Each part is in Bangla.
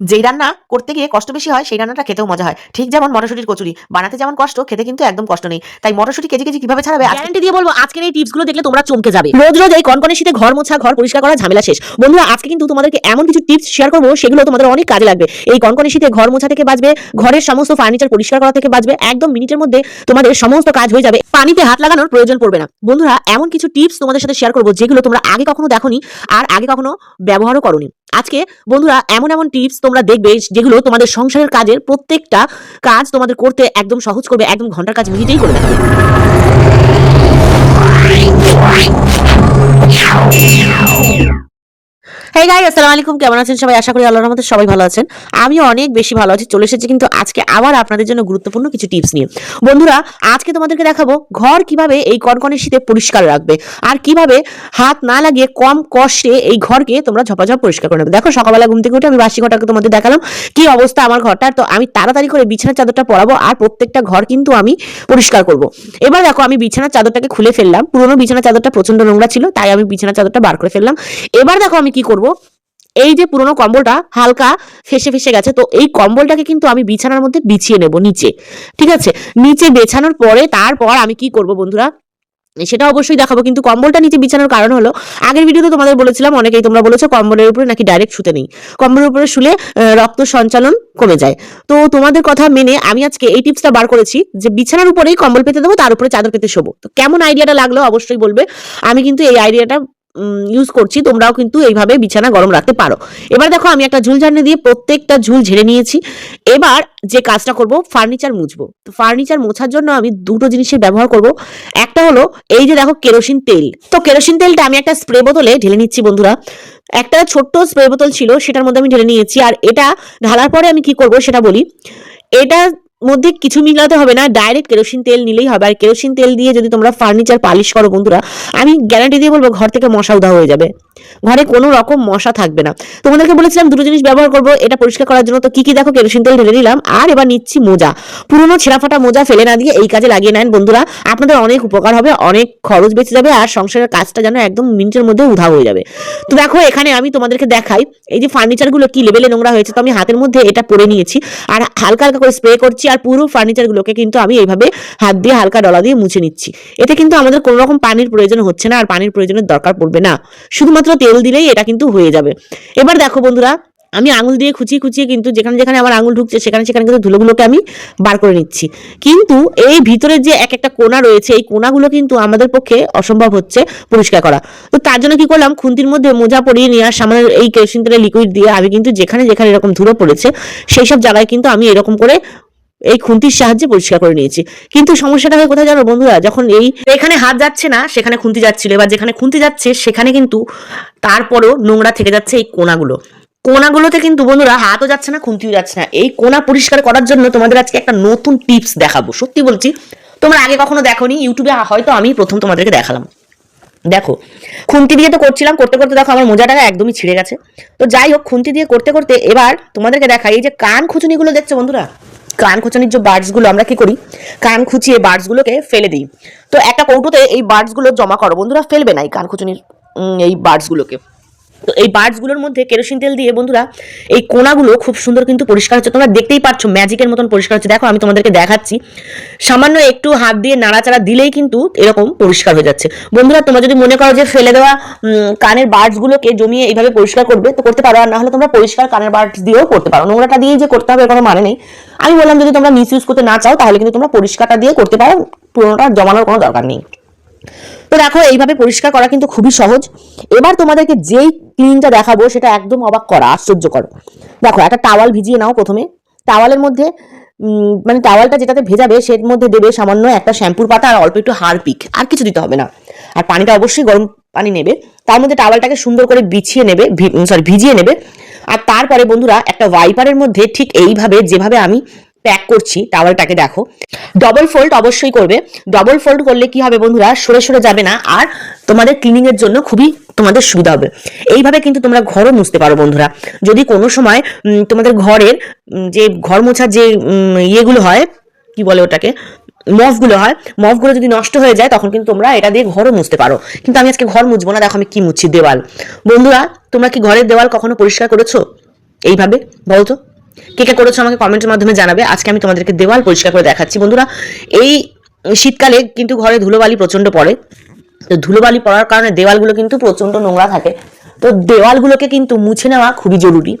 যেই রান্না করতে গিয়ে কষ্ট বেশি হয়, সেই রান্নাটা খেতেও মজা হয়। ঠিক যেমন মটরশুটির কচুরি, বানাতে যেমন কষ্ট, খেতে কিন্তু একদম কষ্ট নেই। তাই মটরশুটি কেজি কেজি কীভাবে ছাড়াবে গ্যারান্টি দিয়ে বলব, আজকের এই টিপসগুলো দেখলে তোমরা চমকে যাবে। রোজ রোজ এই কনকনে শীতে ঘর মোছা, ঘর পরিষ্কার করা ঝামেলা শেষ। বন্ধুরা, আজকে কিন্তু তোমাদেরকে এমন কিছু টিপস শেয়ার করব, সেগুলো তোমাদের অনেক কাজে লাগবে। এই কনকনে শীতে ঘর মোছা থেকে বাঁচবে, ঘরের সমস্ত ফার্নিচার পরিষ্কার করা থেকে বাঁচবে, একদম মিনিটের মধ্যে তোমাদের সমস্ত কাজ হয়ে যাবে। পানিতে হাত লাগানোর প্রয়োজন পড়বে না। বন্ধুরা, এমন কিছু টিপস তোমাদের সাথে শেয়ার করব, যেগুলো তোমরা আগে কখনো দেখোনি আর আগে কখনো ব্যবহারও করোনি। আজকে বন্ধুরা, এমন এমন টিপস তোমরা দেখবে যেগুলো তোমাদের সংসারের কাজের প্রত্যেকটা কাজ তোমাদের করতে একদম সহজ করবে, একদম ঘণ্টার কাজ মিনিটেই করে দেবে হেই গাইস আসসালামু আলাইকুম। কেমন আছেন সবাই? আশা করি আল্লাহর রহমতে সবাই ভালো আছেন। আমিও অনেক বেশি ভালো আছি। চলে এসেছি কিন্তু আজকে আবার আপনাদের জন্য গুরুত্বপূর্ণ কিছু টিপস নিয়ে। বন্ধুরা, আজকে তোমাদেরকে দেখাবো ঘর কীভাবে এই কনকনে শীতে পরিষ্কার রাখবে আর কীভাবে হাত না লাগিয়ে কম কষ্টে এই ঘরকে তোমরা ঝপাঝপ পরিষ্কার করে নেবে। দেখো, সকালবেলা ঘুম থেকে উঠে আমি বাসি ঘরটাকে তোমাদের দেখালাম। কি অবস্থা আমার ঘরটার? তো আমি তাড়াতাড়ি করে বিছানার চাদরটা পরাবো আর প্রত্যেকটা ঘর কিন্তু আমি পরিষ্কার করব। এবার দেখো, আমি বিছানার চাদরটাকে খুলে ফেললাম। পুরোনো বিছানার চাদরটা প্রচণ্ড নোংরা ছিল, তাই আমি বিছানার চাদরটা বার করে ফেললাম। এবার দেখো, আমি কি করব? এই যে পুরোনো কম্বলটা হালকা ফেসে ফেসে গেছে, তো এই কম্বলটাকে কিন্তু আমি বিছানার মধ্যে বিছিয়ে নেব নিচে, ঠিক আছে? নিচে বেছানোর পরে তারপর আমি কি করব বন্ধুরা? সেটা অবশ্যই দেখাবো, কিন্তু কম্বলটা নিচে বিছানোর কারণ হলো, আগের ভিডিওতে তোমাদের বলেছিলাম, অনেকেই তোমরা বলেছ কম্বলের উপরে নাকি ডাইরেক্ট শুতে নেই। কম্বলের উপরে শুলে রক্ত সঞ্চালন কমে যায়। তো তোমাদের কথা মেনে আমি আজকে এই টিপসটা বার করেছি, যে বিছানার উপরেই কম্বল পেতে দেবো, তার উপরে চাদর পেতে শোবো। তো কেমন আইডিয়াটা লাগল অবশ্যই বলবে। আমি কিন্তু এই আইডিয়াটা ইউজ করছি, তোমরাও কিন্তু এইভাবে বিছানা গরম রাখতে পারো। এবার দেখো, আমি একটা ঝুল ঝাড়নি দিয়ে প্রত্যেকটা ঝুল ঝেড়ে নিয়েছি। এবার যে কাজটা করব ফার্নিচার মুছবো। তো ফার্নিচার মোছার জন্য আমি দুটো জিনিসের ব্যবহার করব। একটা হলো, এই যে দেখো, কেরোসিন তেল। তো কেরোসিন তেলটা আমি একটা স্প্রে বোতলে ঢেলে নিচ্ছি, বন্ধুরা। একটা ছোট্ট স্প্রে বোতল ছিল, সেটার মধ্যে আমি ঢেলে নিয়েছি। আর এটা ঢালার পরে আমি কি করব, সেটা বলি। এটা মধ্যে কিছু মিলাতে হবে না ডাইরেক্ট কেরোসিন তেল নিলেই হবে। আর কেরোসিন তেল দিয়ে যদি তোমরা ফার্নিচার পালিশ করো বন্ধুরা, আমি গ্যারান্টি দিয়ে বলব ঘর থেকে মশা উধা হয়ে যাবে। ঘরে কোনো রকম মশা থাকবে না। তোমাদেরকে বলেছিলাম দুটো জিনিস ব্যবহার করব, এটা পরিষ্কার করার জন্য। তো কি কি দেখো, কেরোসিন তেল ঢেলে নিলাম আর এবার নিচ্ছি মোজা। পুরোনো ছেঁড়াফাটা মোজা ফেলে না দিয়ে এই কাজে লাগিয়ে নেন বন্ধুরা। আপনাদের অনেক উপকার হবে, অনেক খরচ বেঁচে যাবে আর সংসারের কাজটা যেন একদম মিনিটের মধ্যে উধা হয়ে যাবে। তো দেখো, এখানে আমি তোমাদেরকে দেখাই, এই যে ফার্নিচারগুলো কি লেভেলে নোংরা হয়েছে, তো আমি হাতের মধ্যে এটা পরে নিয়েছি। আর হালকা হালকা করে স্প্রে করছি। আর পুরো ফার্নিচারগুলোকে কিন্তু আমি এইভাবে হাত দিয়ে হালকা ডলা দিয়ে মুছে নিচ্ছি। এতে কিন্তু আমাদের কোনো রকম পানির প্রয়োজন হচ্ছে না আর পানির প্রয়োজনের দরকার পড়বে না। শুধুমাত্র তেল দিলেই এটা কিন্তু হয়ে যাবে। এবার দেখো বন্ধুরা, আমি আঙুল দিয়ে খুঁচিয়ে খুঁচিয়ে কিন্তু যেখানে যেখানে আমার আঙুল ঢুকছে সেখানে সেখানে কিন্তু ধুলোগুলোকে আমি বার করে নিচ্ছি। কিন্তু এই ভিতরের যে এক একটা কোনা রয়েছে, এই কোনাগুলো কিন্তু আমাদের পক্ষে অসম্ভব হচ্ছে পরিষ্কার করা। তো তার জন্য কি করলাম, খুন্তির মধ্যে মোজা পরিয়ে নিয়ে আর সামনে এই কেরোসিন তেলের লিকুইড দিয়ে আমি কিন্তু যেখানে যেখানে এরকম ধুলো পড়েছে, সেই সব জায়গায় কিন্তু আমি এরকম করে এই খুন্তির সাহায্যে পরিষ্কার করে নিয়েছি। কিন্তু সমস্যাটা হয় কোথায় জানো বন্ধুরা? যখন এই এখানে হাত যাচ্ছে না, সেখানে খুন্তি যাচ্ছিল। এবার যেখানে খুন্তি যাচ্ছে, সেখানে কিন্তু তারপরও নোংরা থেকে যাচ্ছে এই কোনাগুলো। কোনাগুলোতে কিন্তু বন্ধুরা হাতও যাচ্ছে না, খুন্তিও যাচ্ছে না। এই কোনা পরিষ্কার করার জন্য তোমাদের আজকে একটা নতুন টিপস দেখাবো। সত্যি বলছি, তোমরা আগে কখনো দেখোনি, ইউটিউবে হয়তো আমি প্রথম তোমাদেরকে দেখালাম। দেখো, খুন্তি দিয়ে তো করছিলাম, করতে করতে দেখো আমার মোজাটা একদমই ছিঁড়ে গেছে। তো যাই হোক, খুন্তি দিয়ে করতে করতে এবার তোমাদেরকে দেখাই, এই যে কান খুঁচুনিগুলো দেখছ বন্ধুরা? কান খোঁচানির যে বার্ডসগুলো আমরা কি করি? কান খুচিয়ে বার্ডসগুলোকে ফেলে দিই। তো একটা কৌটোতে এই বার্ডসগুলো জমা করো। বন্ধুরা, ফেলবে না এই কান খুচুনির এই বার্ডসগুলোকে তো এই বার্ডসগুলোর মধ্যে কেরোসিন তেল দিয়ে বন্ধুরা, এই কোনাগুলো খুব সুন্দর কিন্তু পরিষ্কার হচ্ছে। তোমরা দেখতেই পাচ্ছ, ম্যাজিকের মতন পরিষ্কার হচ্ছে। দেখো, আমি তোমাদেরকে দেখাচ্ছি। সামান্য একটু হাত দিয়ে নাড়াচাড়া দিলেই কিন্তু এরকম পরিষ্কার হয়ে যাচ্ছে। বন্ধুরা, তোমরা যদি মনে করো যে ফেলে দেওয়া কানের বার্ডসগুলোকে জমিয়ে এইভাবে পরিষ্কার করবে, তো করতে পারো। আর না হলে তোমরা পরিষ্কার কানের বার্ডস দিয়েও করতে পারো। নোংরাটা দিয়ে যে করতে হবে, এর কোনো মানে নেই। আমি বললাম, যদি তোমরা মিস ইউজ করতে না চাও, তাহলে কিন্তু তোমরা পরিষ্কারটা দিয়ে করতে পারো। পুরোনোটা জমানোর কোনো দরকার নেই। তো দেখো, এইভাবে পরিষ্কার করা কিন্তু খুবই সহজ। এবার তোমাদেরকে যেই ক্লিনটা দেখাবো, সেটা একদম অবাক করা, আশ্চর্য করো। দেখো, একটা টাওয়াল ভিজিয়ে নাও প্রথমে। টাওয়ালের মধ্যে মানে টাওয়ালটা যেটাতে ভেজাবে, সের মধ্যে দেবে সামান্য একটা শ্যাম্পুর পাতা আর অল্প একটু হারপিক আর কিছু দিতে হবে না। আর পানিটা অবশ্যই গরম পানি নেবে। তার মধ্যে টাওয়ালটাকে সুন্দর করে বিছিয়ে নেবে সরি ভিজিয়ে নেবে। আর তারপরে বন্ধুরা, একটা ওয়াইপারের মধ্যে ঠিক এইভাবে, যেভাবে আমি প্যাক করছি টাওয়ালটাকে দেখো। ডবল ফোল্ড অবশ্যই করবে। ডবল ফোল্ড করলে কি হবে বন্ধুরা? সরে সরে যাবে না, আর তোমাদের ক্লিনিং এর জন্য খুবই তোমাদের সুবিধা হবে। এইভাবে কিন্তু তোমরা ঘরও মুছতে পারো বন্ধুরা। যদি কোনো সময় তোমাদের ঘরের যে ঘর মোছার যে ইয়েগুলো হয়, কি বলে ওটাকে? মফগুলো হয়, মফগুলো যদি নষ্ট হয়ে যায়, তখন কিন্তু তোমরা এটা দিয়ে ঘরও মুছতে পারো। কিন্তু আমি আজকে ঘর মুছবো না, দেখো আমি কি মুছছি দেওয়াল। বন্ধুরা, তোমরা কি ঘরের দেওয়াল কখনো পরিষ্কার করেছ? এইভাবে, বলতো? কে কে করেছ আমাকে কমেন্টের মাধ্যমে জানাবে। আজকে আমি তোমাদেরকে দেওয়াল পরিষ্কার করে দেখাচ্ছি। বন্ধুরা, এই শীতকালে কিন্তু ঘরে ধুলোবালি প্রচণ্ড পড়ে। তো ধুলোবালি পড়ার কারণে দেওয়ালগুলো কিন্তু প্রচণ্ড নোংরা থাকে। তো দেওয়ালগুলোকে কিন্তু মুছে নেওয়া খুবই জরুরি।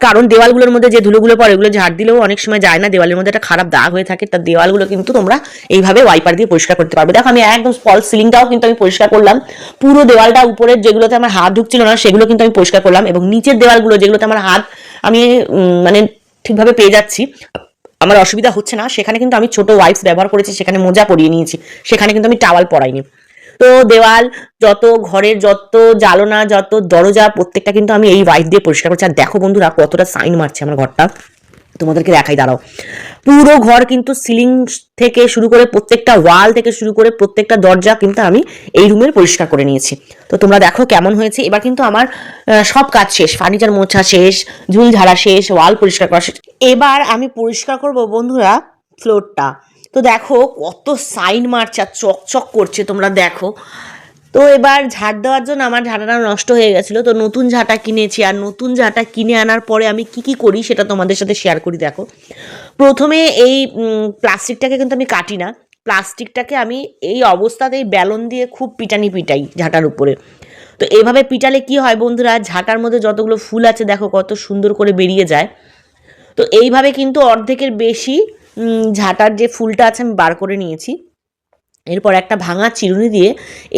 কারণ দেওয়ালগুলোর মধ্যে যে ধুলোগুলো পড়ে, এগুলো ঝাড় দিলেও অনেক সময় যায় না। দেওয়ালের মধ্যে একটা খারাপ দাগ হয়ে থাকে। তার দেওয়ালগুলো কিন্তু তোমরা এইভাবে ওয়াইপার দিয়ে পরিষ্কার করতে পারবে। দেখো, আমি একদম ফল সিলিংটাও কিন্তু আমি পরিষ্কার করলাম। পুরো দেওয়ালটা উপরের যেগুলোতে আমার হাত ঢুকছিল না, সেগুলো কিন্তু আমি পরিষ্কার করলাম। এবং নিচের দেওয়ালগুলো যেগুলোতে আমার হাত, আমি মানে ঠিকভাবে পেয়ে যাচ্ছি। আমার অসুবিধা হচ্ছে না, সেখানে কিন্তু আমি ছোট ওয়াইপস ব্যবহার করেছি, সেখানে মোজা পরিয়ে নিয়েছি, সেখানে কিন্তু আমি টাওয়াল পরাইনি। তো দেওয়াল, যত ঘরের যত জালনা যত দরজা, প্রত্যেকটা কিন্তু আমি এই ওয়াইপ দিয়ে পরিষ্কার করছি। আর দেখো বন্ধুরা কতটা সাইন মারছে আমার ঘরটা। তোমাদেরকে দেখাই, দাঁড়াও। পুরো ঘর কিন্তু সিলিং থেকে শুরু করে প্রত্যেকটা ওয়াল থেকে শুরু করে প্রত্যেকটা দরজা কিন্তু আমি এই রুমের পরিষ্কার করে নিয়েছি। তো তোমরা দেখো কেমন হয়েছে। এবার কিন্তু আমার সব কাজ শেষ ফার্নিচার মোছা শেষ, ঝুল ঝাড়া শেষ ওয়াল পরিষ্কার করা শেষ। এবার আমি পরিষ্কার করব বন্ধুরা ফ্লোরটা তো দেখো কত সাইন মারছে আর চকচক করছে তোমরা দেখো। তো এবার ঝাড় দেওয়ার জন্য আমার ঝাঁটাটা নষ্ট হয়ে গেছিল। তো নতুন ঝাঁটা কিনেছি আর নতুন ঝাঁটা কিনে আনার পরে আমি কি কি করি সেটা তোমাদের সাথে শেয়ার করি, দেখো। প্রথমে এই প্লাস্টিকটাকে কিন্তু আমি কাটি না। প্লাস্টিকটাকে আমি এই অবস্থাতেই ব্যালন দিয়ে খুব পিটানি পিটাই ঝাঁটার উপরে। তো এইভাবে পিটালে কি হয় বন্ধুরা? ঝাঁটার মধ্যে যতগুলো ফুল আছে, দেখো কত সুন্দর করে বেরিয়ে যায়। তো এইভাবে কিন্তু অর্ধেকের বেশি ঝাঁটার যে ফুলটা আছে আমি বার করে নিয়েছি। এরপর একটা ভাঙা চিরুনি দিয়ে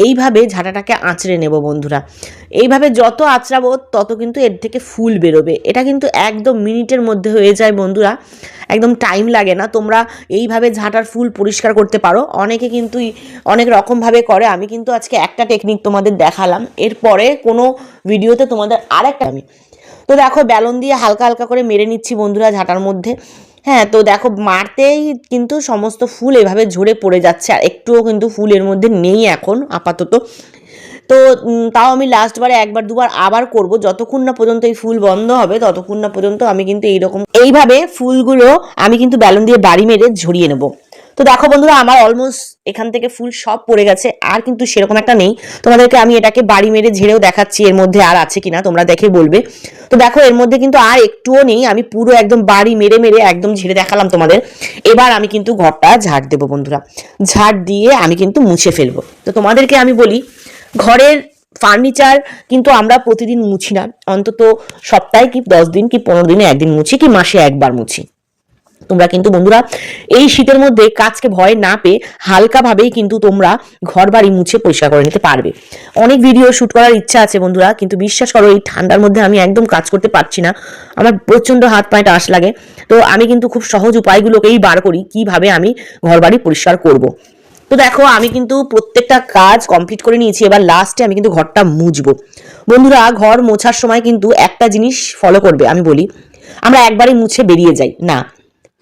এইভাবে ঝাঁটাটাকে আঁচড়ে নেব বন্ধুরা। এইভাবে যত আঁচড়াবো, তত কিন্তু এর থেকে ফুল বেরোবে। এটা কিন্তু একদম মিনিটের মধ্যে হয়ে যায় বন্ধুরা। একদম টাইম লাগে না, তোমরা এইভাবে ঝাঁটার ফুল পরিষ্কার করতে পারো। অনেকে কিন্তু অনেক রকমভাবে করে। আমি কিন্তু আজকে একটা টেকনিক তোমাদের দেখালাম। এরপরে কোনো ভিডিওতে তোমাদের আর একটা আমি। তো দেখো ব্যালন দিয়ে হালকা হালকা করে মেরে নিচ্ছি বন্ধুরা ঝাঁটার মধ্যে। হ্যাঁ তো দেখো মারতেই কিন্তু সমস্ত ফুল এভাবে ঝরে পড়ে যাচ্ছে আর একটুও কিন্তু ফুলের মধ্যে নেই এখন আপাতত। তো তাও আমি লাস্টবারে একবার দুবার আবার করব। যতক্ষণ না পর্যন্ত এই ফুল বন্ধ হবে, ততক্ষণ না পর্যন্ত আমি কিন্তু এইরকম এইভাবে ফুলগুলো আমি কিন্তু ব্যালন দিয়ে বাড়ি মেরে ঝরিয়ে নেব। তো দেখো বন্ধুরা, আমার অলমোস্ট এখান থেকে ফুল সব পড়ে গেছে, আর কিন্তু সেরকম একটা নেই। তোমাদেরকে আমি এটাকে বাড়ি মেরে ঝেড়েও দেখাচ্ছি এর মধ্যে আর আছে কিনা, তোমরা দেখে বলবে। তো দেখো, এর মধ্যে কিন্তু আর একটুও নেই, আমি পুরো একদম বাড়ি মেরে মেরে একদম ঝেড়ে দেখালাম তোমাদের। এবার আমি কিন্তু ঘরটা ঝাড় দেবো বন্ধুরা। ঝাড় দিয়ে আমি কিন্তু মুছে ফেলব। তো তোমাদেরকে আমি বলি, ঘরের ফার্নিচার কিন্তু আমরা প্রতিদিন মুছি না। অন্তত সপ্তাহে কি দশ দিন কি পনেরো দিনে একদিন মুছি, কি মাসে একবার মুছি। তোমরা কিন্তু বন্ধুরা এই শীতের মধ্যে কাজকে ভয় না পেয়ে হালকাভাবেই কিন্তু তোমরা ঘর বাড়ি মুছে পরিষ্কার করে নিতে পারবে। অনেক ভিডিও শুট করার ইচ্ছা আছে বন্ধুরা, কিন্তু বিশ্বাস করো এই ঠান্ডার মধ্যে আমি একদম কাজ করতে পারছি না। আমার প্রচণ্ড হাত পায়ে টাস লাগে। তো আমি কিন্তু খুব সহজ উপায়গুলোকেই বার করি, কীভাবে আমি ঘর বাড়ি পরিষ্কার করব। তো দেখো, আমি কিন্তু প্রত্যেকটা কাজ কমপ্লিট করে নিয়েছি, এবার লাস্টে আমি কিন্তু ঘরটা মুছবো। বন্ধুরা, ঘর মোছার সময় কিন্তু একটা জিনিস ফলো করবে, আমি বলি। আমরা একবারই মুছে বেরিয়ে যাই। না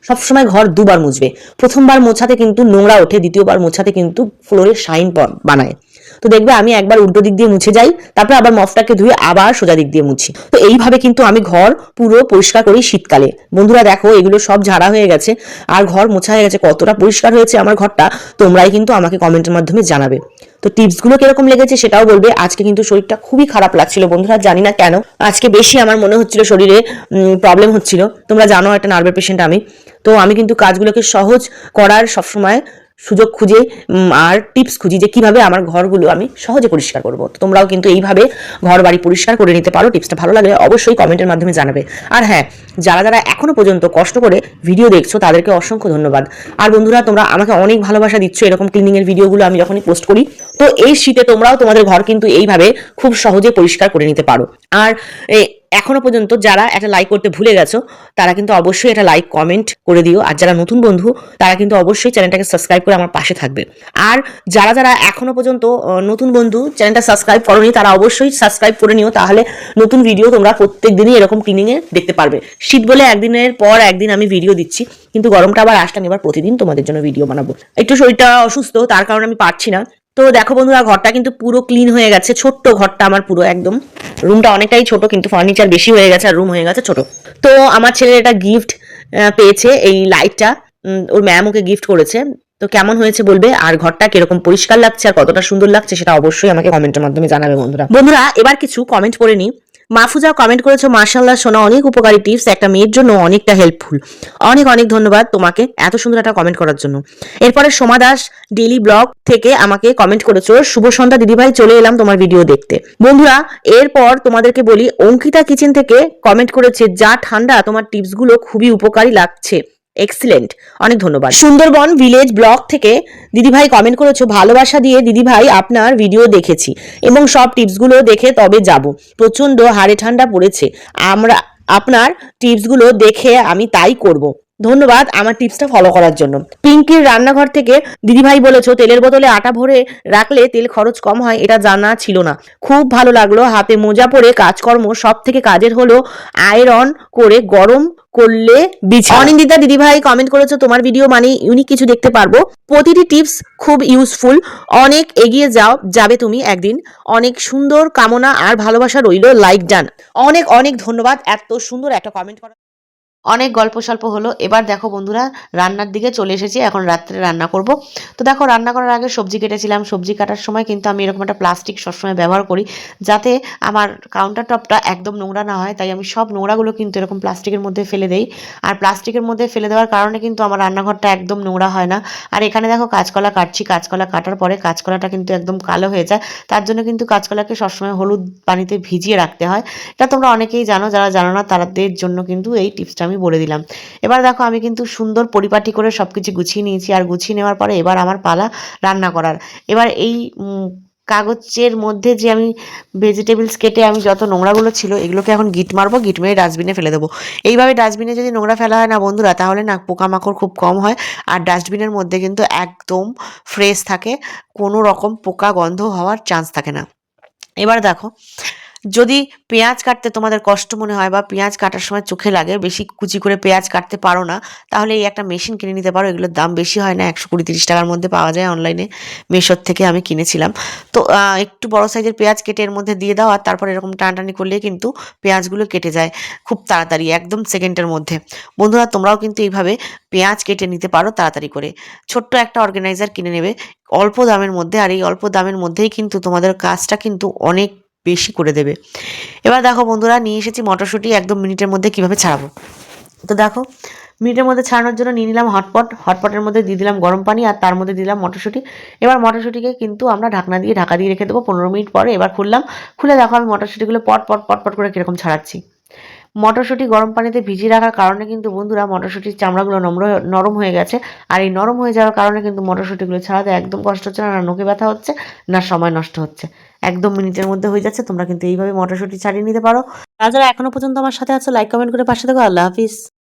সবসময় ঘর দুবার মুছবে। প্রথমবার মোছাতে কিন্তু নোংরা ওঠে, দ্বিতীয়বার মোছাতে কিন্তু ফ্লোরে শাইন বানায়। তো দেখবে আমি একবার উল্টো দিক দিয়ে মুছে যাই, তারপর আবার মফটাকে ধুয়ে আবার সোজা দিক দিয়ে মুছি। তো এইভাবে কিন্তু আমি ঘর পুরো পরিষ্কার করি শীতকালে। বন্ধুরা দেখো, এগুলো সব ঝাড়া হয়ে গেছে, আর ঘর মোছা হয়ে গেছে, কতটা পরিষ্কার হয়েছে আমার ঘরটা, তোমরাই কিন্তু আমাকে কমেন্টের মাধ্যমে জানাবে। তো টিপসগুলো কীরকম লেগেছে সেটাও বলবে। আজকে কিন্তু শরীরটা খুবই খারাপ লাগছিল, বন্ধুরা জানি না কেন। আজকে বেশি আমার মনে হচ্ছিল শরীরে প্রবলেম হচ্ছিল। তোমরা জানো একটা নার্ভের পেশেন্ট আমি। তো আমি কিন্তু কাজগুলোকে সহজ করার সবসময় সুযোগ খুঁজে আর টিপস খুঁজি যে কীভাবে আমার ঘরগুলো আমি সহজে পরিষ্কার করব। তোমরাও কিন্তু এইভাবে ঘর বাড়ি পরিষ্কার করে নিতে পারো। টিপসটা ভালো লাগলে অবশ্যই কমেন্টের মাধ্যমে জানাবে। আর হ্যাঁ যারা যারা এখনও পর্যন্ত কষ্ট করে ভিডিও দেখছ, তাদেরকে অসংখ্য ধন্যবাদ। আর বন্ধুরা, তোমরা আমাকে অনেক ভালোবাসা দিচ্ছ এরকম ক্লিনিং এর ভিডিওগুলো আমি যখনই পোস্ট করি, তো এই শীতে তোমরাও তোমাদের ঘর কিন্তু এইভাবে খুব সহজে পরিষ্কার করে নিতে পারো। আর এখনও পর্যন্ত যারা একটা লাইক করতে ভুলে গেছো, তারা কিন্তু অবশ্যই একটা লাইক কমেন্ট করে দিও। আর যারা নতুন বন্ধু, তারা কিন্তু অবশ্যই চ্যানেলটাকে সাবস্ক্রাইব করে আমার পাশে থাকবে। আর যারা যারা এখনও পর্যন্ত নতুন বন্ধু, চ্যানেলটা সাবস্ক্রাইব করনি, তারা অবশ্যই সাবস্ক্রাইব করে নিও। তাহলে নতুন ভিডিও তোমরা প্রত্যেক দিনই এরকম ক্লিনিং এ দেখতে পারবে। শীত বলে একদিনের পর একদিন আমি ভিডিও দিচ্ছি, কিন্তু গরমটা আবার আসলাম এবার প্রতিদিন তোমাদের জন্য ভিডিও বানাবো। একটু শরীরটা অসুস্থ, তার কারণে আমি পারছি না। তো দেখো বন্ধুরা, ঘরটা কিন্তু পুরো ক্লিন হয়ে গেছে। ছোট্ট ঘরটা আমার পুরো, একদম। রুমটা অনেকটাই ছোট, কিন্তু ফার্নিচার বেশি হয়ে গেছে আর রুম হয়ে গেছে ছোট। তো আমার ছেলের এটা গিফট পেয়েছে এই লাইটটা ওর ম্যাম ওকে গিফট করেছে। তো কেমন হয়েছে বলবে? আর ঘরটা কীরকম পরিষ্কার লাগছে আর কতটা সুন্দর লাগছে সেটা অবশ্যই আমাকে কমেন্টের মাধ্যমে জানাবে বন্ধুরা। বন্ধুরা, এবার কিছু কমেন্ট করে নি মাহফুজা কমেন্ট করেছ মার্শাল্লাহ শোনা অনেক উপকারী টিপস একটা মেয়ের জন্য অনেকটা হেল্পফুল অনেক অনেক ধন্যবাদ তোমাকে এত সুন্দর একটা কমেন্ট করার জন্য। এরপরে সোমা দাস ডেলি ব্লগ থেকে আমাকে কমেন্ট করেছ, শুভ সন্ধ্যা, দিদিভাই, চলে এলাম তোমার ভিডিও দেখতে। বন্ধুরা, এরপর তোমাদেরকে বলি, অঙ্কিতা কিচেন থেকে কমেন্ট করেছে, যা ঠান্ডা, তোমার টিপসগুলো খুবই উপকারী লাগছে। এক্সিলেন্ট অনেক ধন্যবাদ। সুন্দরবন ভিলেজ ব্লগ থেকে দিদিভাই কমেন্ট করেছ, ভালোবাসা দিয়ে দিদিভাই আপনার ভিডিও দেখেছি এবং সব টিপসগুলো দেখে তবে যাব। প্রচণ্ড হাড়ে ঠান্ডা পড়েছে। আমরা, আপনার টিপসগুলো দেখে আমি তাই করব। ধন্যবাদ আমার টিপসটা ফলো করার জন্য। পিঙ্কির রান্নাঘর থেকে দিদিভাই বলেছ, তেলের বোতলে আটা ভরে রাখলে তেল খরচ কম হয়, এটা জানা ছিল না। খুব ভালো লাগল, হাতে মোজা পরে কাজকর্ম সব থেকে কাজের হলো আয়রন করে গরম করলে অনিন্দিতা দিদিভাই কমেন্ট করেছ, তোমার ভিডিও মানে ইউনিক কিছু দেখতে পারব। প্রতিটি টিপস খুব ইউজফুল অনেক এগিয়ে যাও, যাবে তুমি একদিন। অনেক সুন্দর কামনা আর ভালোবাসা রইল লাইক ডান অনেক অনেক ধন্যবাদ, এত সুন্দর একটা কমেন্ট করা। অনেক গল্প স্বল্প হলো। এবার দেখো বন্ধুরা, রান্নার দিকে চলে এসেছি। এখন রাত্রে রান্না করব। তো দেখো, রান্না করার আগে সবজি কেটেছিলাম। সবজি কাটার সময় কিন্তু আমি এরকম একটা প্লাস্টিক সবসময় ব্যবহার করি, যাতে আমার কাউন্টার টপটা একদম নোংরা না হয়। তাই আমি সব নোংরাগুলো কিন্তু এরকম প্লাস্টিকের মধ্যে ফেলে দেই। আর প্লাস্টিকের মধ্যে ফেলে দেওয়ার কারণে কিন্তু আমার রান্নাঘরটা একদম নোংরা হয় না। আর এখানে দেখো, কাঁচকলা কাটছি। কাঁচকলা কাটার পরে কাঁচকলাটা কিন্তু একদম কালো হয়ে যায়। তার জন্য কিন্তু কাঁচকলাকে সবসময় হলুদ পানিতে ভিজিয়ে রাখতে হয়। এটা তোমরা অনেকেই জানো, যারা জানো না, তাদের জন্য কিন্তু এই টিপসটা আমি বলে দিলাম। এবার দেখো আমি কিন্তু সুন্দর পরিপাটি করে সব কিছু গুছিয়ে নিয়েছি আর গুছিয়ে নেওয়ার পরে এবার আমার পালা রান্না করার। এবার এই কাগজের মধ্যে যে আমি ভেজিটেবলস কেটে আমি যত নোংরাগুলো ছিল এগুলোকে এখন গিট মারবো, গিট মেরে ডাস্টবিনে ফেলে দেবো। এইভাবে ডাস্টবিনে যদি নোংরা ফেলা হয় না বন্ধুরা, তাহলে না পোকামাকড় খুব কম হয়। আর ডাস্টবিনের মধ্যে কিন্তু একদম ফ্রেশ থাকে, কোনো রকম পোকা গন্ধ হওয়ার চান্স থাকে না। এবার দেখো যদি পেঁয়াজ কাটতে তোমাদের কষ্ট মনে হয় বা পেঁয়াজ কাটার সময় চোখে লাগে, বেশি কুচি করে পেঁয়াজ কাটতে পারো না, তাহলে এই একটা মেশিন কিনে নিতে পারো। এগুলোর দাম বেশি হয় না, একশো কুড়ি তিরিশ টাকার মধ্যে পাওয়া যায় অনলাইনে মেশোর থেকে আমি কিনেছিলাম। তো একটু বড় সাইজের পেঁয়াজ কেটে এর মধ্যে দিয়ে দাও আর তারপর এরকম টানাটানি করলে কিন্তু পেঁয়াজগুলো কেটে যায় খুব তাড়াতাড়ি, একদম সেকেন্ডের মধ্যে। বন্ধুরা, তোমরাও কিন্তু এইভাবে পেঁয়াজ কেটে নিতে পারো তাড়াতাড়ি করে। ছোট্ট একটা অর্গানাইজার কিনে নেবে। অল্প দামের মধ্যে আর এই অল্প দামের মধ্যেই কিন্তু তোমাদের কাজটা কিন্তু অনেক বেশি করে দেবে। এবার দেখো বন্ধুরা, নিয়ে এসেছি মটরশুঁটি, একদম মিনিটের মধ্যে কীভাবে ছাড়াবো। তো দেখো, মিনিটের মধ্যে ছাড়ানোর জন্য নিয়ে নিলাম হটপট। হটপটের মধ্যে দিয়ে দিলাম গরম পানি আর তার মধ্যে দিলাম মটরশুঁটি। এবার মটরশুঁটিকে কিন্তু আমরা ঢাকনা দিয়ে, ঢাকা দিয়ে রেখে দেবো পনেরো মিনিট পরে। এবার খুললাম, খুলে দেখো আমি মটরশুঁটিগুলো পট পট পট পট করে কীরকম ছাড়াচ্ছি। মটরশুঁটি গরম পানিতে ভিজিয়ে রাখার কারণে কিন্তু বন্ধুরা মটরশুঁটির চামড়াগুলো নম্র নরম হয়ে গেছে। আর এই নরম হয়ে যাওয়ার কারণে কিন্তু মটরশুঁটিগুলো ছাড়াতে একদম কষ্ট হচ্ছে না নোকে ব্যথা হচ্ছে, না সময় নষ্ট হচ্ছে। একদম মিনিটের মধ্যে হয়ে যাচ্ছে, তোমরা কিন্তু এইভাবে মটরশুঁটি ছাড়িয়ে নিতে পারো। তাছাড়া এখনও পর্যন্ত আমার সাথে আছো লাইক কমেন্ট করে পাশে থাকো। আল্লাহ হাফিজ।